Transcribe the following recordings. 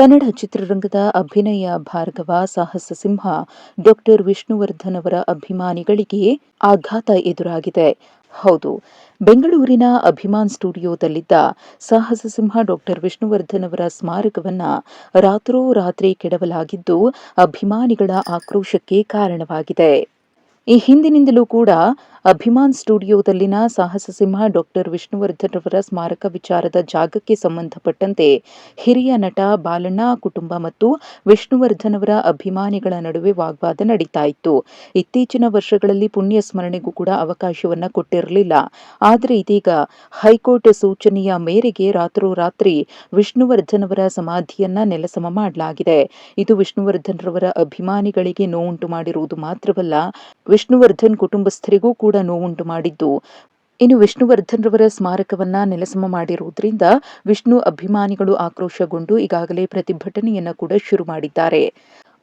ಕನ್ನಡ ಚಿತ್ರರಂಗದ ಅಭಿನಯ ಭಾರ್ಗವ ಸಾಹಸ ಸಿಂಹ ಡಾಕ್ಟರ್ ವಿಷ್ಣುವರ್ಧನ್ ಅವರ ಅಭಿಮಾನಿಗಳಿಗೆ ಆಘಾತ ಎದುರಾಗಿದೆ. ಹೌದು, ಬೆಂಗಳೂರಿನ ಅಭಿಮಾನ್ ಸ್ಟುಡಿಯೋದಲ್ಲಿದ್ದ ಸಾಹಸ ಸಿಂಹ ಡಾಕ್ಟರ್ ವಿಷ್ಣುವರ್ಧನ್ ಅವರ ಸ್ಮಾರಕವನ್ನ ರಾತ್ರೋರಾತ್ರಿ ಕೆಡವಲಾಗಿದ್ದು ಅಭಿಮಾನಿಗಳ ಆಕ್ರೋಶಕ್ಕೆ ಕಾರಣವಾಗಿದೆ. ಈ ಹಿಂದಿನಿಂದಲೂ ಕೂಡ ಅಭಿಮಾನ್ ಸ್ಟುಡಿಯೋದಲ್ಲಿನ ಸಾಹಸ ಸಿಂಹ ಡಾಕ್ಟರ್ ವಿಷ್ಣುವರ್ಧನ್ ಅವರ ಸ್ಮಾರಕ ವಿಚಾರದ ಜಾಗಕ್ಕೆ ಸಂಬಂಧಪಟ್ಟಂತೆ ಹಿರಿಯ ನಟ ಬಾಲಣ್ಣ, ಕುಟುಂಬ ಮತ್ತು ವಿಷ್ಣುವರ್ಧನ್ ಅವರ ಅಭಿಮಾನಿಗಳ ನಡುವೆ ವಾಗ್ವಾದ ನಡೀತಾ ಇತ್ತು ಇತ್ತೀಚಿನ ವರ್ಷಗಳಲ್ಲಿ ಪುಣ್ಯ ಸ್ಮರಣೆಗೂ ಕೂಡ ಅವಕಾಶವನ್ನ ಕೊಟ್ಟಿರಲಿಲ್ಲ. ಆದರೆ ಇದೀಗ ಹೈಕೋರ್ಟ್ ಸೂಚನೆಯ ಮೇರೆಗೆ ರಾತ್ರೋರಾತ್ರಿ ವಿಷ್ಣುವರ್ಧನ್ ಅವರ ಸಮಾಧಿಯನ್ನ ನೆಲಸಮ ಮಾಡಲಾಗಿದೆ. ಇದು ವಿಷ್ಣುವರ್ಧನ್ ರವರ ಅಭಿಮಾನಿಗಳಿಗೆ ನೋವುಂಟು ಮಾಡಿರುವುದು ಮಾತ್ರವಲ್ಲ, ವಿಷ್ಣುವರ್ಧನ್ ಕುಟುಂಬಸ್ಥರಿಗೂ ನೋವುಂಟು ಮಾಡಿದ್ದು. ಇನ್ನು ವಿಷ್ಣುವರ್ಧನ್ ರವರ ಸ್ಮಾರಕವನ್ನ ನೆಲಸಮ ಮಾಡಿರುವುದರಿಂದ ವಿಷ್ಣು ಅಭಿಮಾನಿಗಳು ಆಕ್ರೋಶಗೊಂಡು ಈಗಾಗಲೇ ಪ್ರತಿಭಟನೆಯನ್ನ ಕೂಡ ಶುರು ಮಾಡಿದ್ದಾರೆ.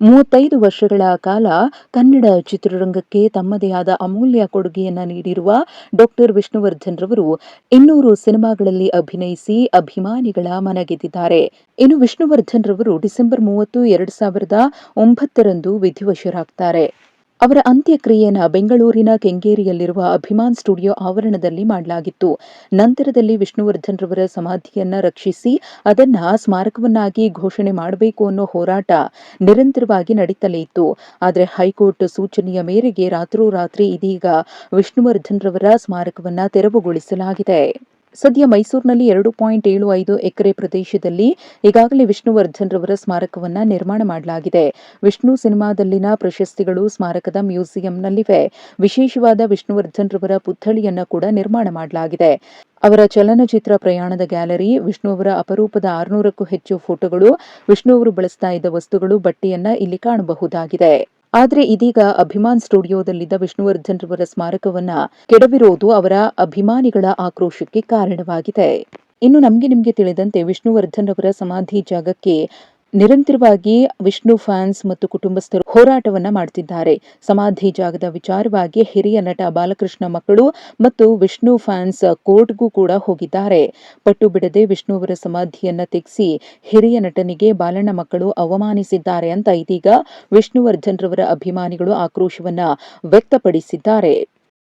ಮೂವತ್ತೈದು ವರ್ಷಗಳ ಕಾಲ ಕನ್ನಡ ಚಿತ್ರರಂಗಕ್ಕೆ ತಮ್ಮದೇ ಆದ ಅಮೂಲ್ಯ ಕೊಡುಗೆಯನ್ನ ನೀಡಿರುವ ಡಾಕ್ಟರ್ ವಿಷ್ಣುವರ್ಧನ್ ರವರು ಇನ್ನೂರು ಸಿನಿಮಾಗಳಲ್ಲಿ ಅಭಿನಯಿಸಿ ಅಭಿಮಾನಿಗಳ ಮನಗೆದ್ದಿದ್ದಾರೆ ಇನ್ನು ವಿಷ್ಣುವರ್ಧನ್ ರವರು ಡಿಸೆಂಬರ್ ಮೂವತ್ತು, ಎರಡು ಸಾವಿರದ ಒಂಬತ್ತರಂದು ವಿಧಿವಶರಾಗ್ತಾರೆ. ಅವರ ಅಂತ್ಯಕ್ರಿಯೆಯನ್ನು ಬೆಂಗಳೂರಿನ ಕೆಂಗೇರಿಯಲ್ಲಿರುವ ಅಭಿಮಾನ್ ಸ್ಟುಡಿಯೋ ಆವರಣದಲ್ಲಿ ಮಾಡಲಾಗಿತ್ತು. ನಂತರದಲ್ಲಿ ವಿಷ್ಣುವರ್ಧನ್ ರವರ ಸಮಾಧಿಯನ್ನ ರಕ್ಷಿಸಿ ಅದನ್ನ ಸ್ಮಾರಕವನ್ನಾಗಿ ಘೋಷಣೆ ಮಾಡಬೇಕು ಅನ್ನೋ ಹೋರಾಟ ನಿರಂತರವಾಗಿ ನಡೀತಲೇ ಇತ್ತು. ಆದರೆ ಹೈಕೋರ್ಟ್ ಸೂಚನೆಯ ಮೇರೆಗೆ ರಾತ್ರೋರಾತ್ರಿ ಇದೀಗ ವಿಷ್ಣುವರ್ಧನ್ ರವರ ಸ್ಮಾರಕವನ್ನ ತೆರವುಗೊಳಿಸಲಾಗಿದೆ. ಸದ್ಯ ಮೈಸೂರಿನಲ್ಲಿ ಎರಡು ಪಾಯಿಂಟ್ ಏಳು ಐದು ಎಕರೆ ಪ್ರದೇಶದಲ್ಲಿ ಈಗಾಗಲೇ ವಿಷ್ಣುವರ್ಧನ್ ರವರ ಸ್ಮಾರಕವನ್ನ ನಿರ್ಮಾಣ ಮಾಡಲಾಗಿದೆ. ವಿಷ್ಣು ಸಿನಿಮಾದಲ್ಲಿನ ಪ್ರಶಸ್ತಿಗಳು ಸ್ಮಾರಕದ ಮ್ಯೂಸಿಯಂನಲ್ಲಿವೆ. ವಿಶೇಷವಾದ ವಿಷ್ಣುವರ್ಧನ್ ರವರ ಪುತ್ಥಳಿಯನ್ನು ಕೂಡ ನಿರ್ಮಾಣ ಮಾಡಲಾಗಿದೆ. ಅವರ ಚಲನಚಿತ್ರ ಪ್ರಯಾಣದ ಗ್ಯಾಲರಿ ವಿಷ್ಣು ಅವರ ಅಪರೂಪದ ಆರುನೂರಕ್ಕೂ ಹೆಚ್ಚು ಫೋಟೋಗಳು, ವಿಷ್ಣು ಅವರು ಬಳಸ್ತಾ ಇದ್ದ ವಸ್ತುಗಳು, ಬಟ್ಟೆಯನ್ನ ಇಲ್ಲಿ ಕಾಣಬಹುದಾಗಿದೆ. ಆದರೆ ಇದೀಗ ಅಭಿಮಾನ್ ಸ್ಟುಡಿಯೋದಲ್ಲಿದ್ದ ವಿಷ್ಣುವರ್ಧನ್ ರವರ ಸ್ಮಾರಕವನ್ನ ಕೆಡವಿರೋದು ಅವರ ಅಭಿಮಾನಿಗಳ ಆಕ್ರೋಶಕ್ಕೆ ಕಾರಣವಾಗಿದೆ. ಇನ್ನು ನಮಗೆ ನಿಮಗೆ ತಿಳಿದಂತೆ ವಿಷ್ಣುವರ್ಧನ್ ರವರ ಸಮಾಧಿ ಜಾಗಕ್ಕೆ ನಿರಂತರವಾಗಿ ವಿಷ್ಣು ಫ್ಯಾನ್ಸ್ ಮತ್ತು ಕುಟುಂಬಸ್ಥರು ಹೋರಾಟವನ್ನ ಮಾಡುತ್ತಿದ್ದಾರೆ ಸಮಾಧಿ ಜಾಗದ ವಿಚಾರವಾಗಿ ಹಿರಿಯ ನಟ ಬಾಲಕೃಷ್ಣ ಮಕ್ಕಳು ಮತ್ತು ವಿಷ್ಣು ಫ್ಯಾನ್ಸ್ ಕೋರ್ಟ್ಗೂ ಕೂಡ ಹೋಗಿದ್ದಾರೆ. ಪಟ್ಟು ಬಿಡದೆ ವಿಷ್ಣು ಅವರ ಸಮಾಧಿಯನ್ನ ತೆಗೆಸಿ ಹಿರಿಯ ನಟನಿಗೆ ಬಾಲಣ್ಣ ಮಕ್ಕಳು ಅವಮಾನಿಸಿದ್ದಾರೆ ಅಂತ ಇದೀಗ ವಿಷ್ಣುವರ್ಧನ್ ರವರ ಅಭಿಮಾನಿಗಳು ಆಕ್ರೋಶವನ್ನ ವ್ಯಕ್ತಪಡಿಸಿದ್ದಾರೆ.